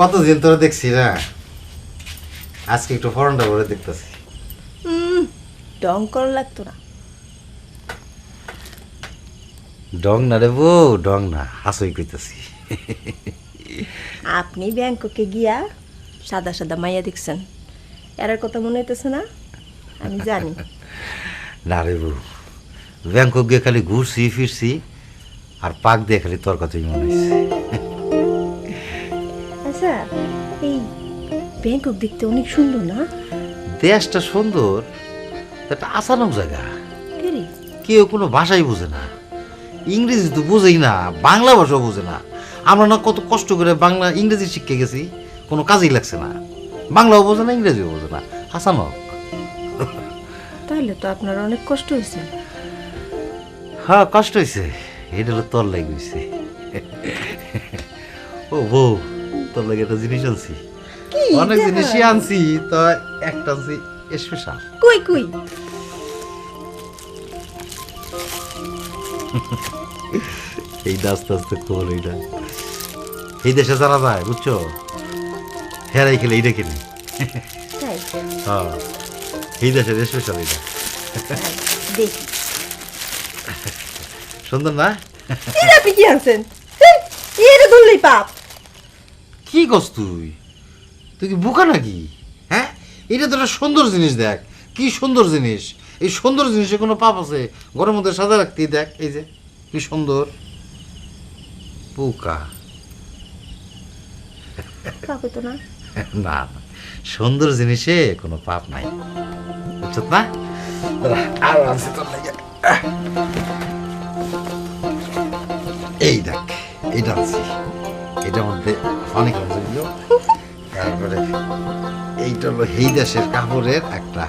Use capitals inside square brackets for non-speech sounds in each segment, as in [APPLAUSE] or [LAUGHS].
কতদিন তোরা দেখছি না আজকে একটু ফরনটা করে দেখতেছি। ডং করা লাগতো না। ডং না রে বউ ডং না হাসই কইতেছি। আপনি ব্যাংককে গিয়া সাদা সাদা মাইয়া দেখছেন। এরার কথা মনে হইতেছে না? আমি জানি। [LAUGHS] না রে বউ ব্যাংকক গিয়ে খালি ঘুরছি ফিরছি আর পাক দিয়ে খালি তোর কথাই মনে হয়েছে [LAUGHS] আচ্ছা এই ব্যাংকক দেখতে অনেক সুন্দর না? দেশটা সুন্দর একটা আসানক জায়গা। কেউ কোনো ভাষাই বোঝে না। ইংরেজি তো বোঝেই না বাংলা ভাষাও বোঝে না। আমরা না কত কষ্ট করে বাংলা ইংরেজি শিখে গেছি। কোনো কাজেই লাগছে না। বাংলাও বোঝে না ইংরেজিও বোঝে না। হাসানক তাহলে তো আপনার অনেক কষ্ট হয়েছে হ্যাঁ কষ্ট হয়েছে এটা হলো তোর লাগে হয়েছে ও বউ তোর লাগে একটা জিনিস আনছি। অনেক জিনিসই আনছি তো একটা আনছি স্পেশাল কই কই? এইটা আস্তে আস্তে খোল এইটা। এই দেশে জানা যায় বুঝছ? হেরাই খেলে এইটা কিনে। তাই হ্যাঁ এই দেশের স্পেশাল এটা দেখি। সুন্দর না? আপনি কি আনছেন? এটা ধরলেই পাপ। কি কস তুই? তুই কি বোকা নাকি? হ্যাঁ? এটা তো একটা সুন্দর জিনিস দেখ। কি সুন্দর জিনিস? এই সুন্দর জিনিসে কোনো পাপ আছে? ঘরের মধ্যে সাজা রাখতে দেখ এই যে কি সুন্দর। বোকা। পাপ না। [LAUGHS] না সুন্দর জিনিসে কোনো পাপ নাই। বুঝছ না? আছে তোর লাগে। এই দেখ, এইটা আনছি। এটার মধ্যে অনেক আছে তারপরে এইটা হলো এই দেশের কাপড়ের একটা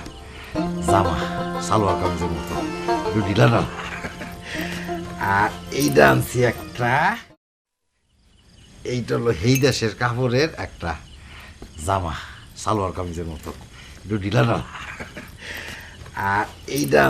জামা, সালোয়ার কামিজের মতো। আর এইটা আনছি একটা, এইটা হলো এই দেশের কাপড়ের একটা জামা সালোয়ার কামিজের মতো। একটু ঢিলা আর এইটা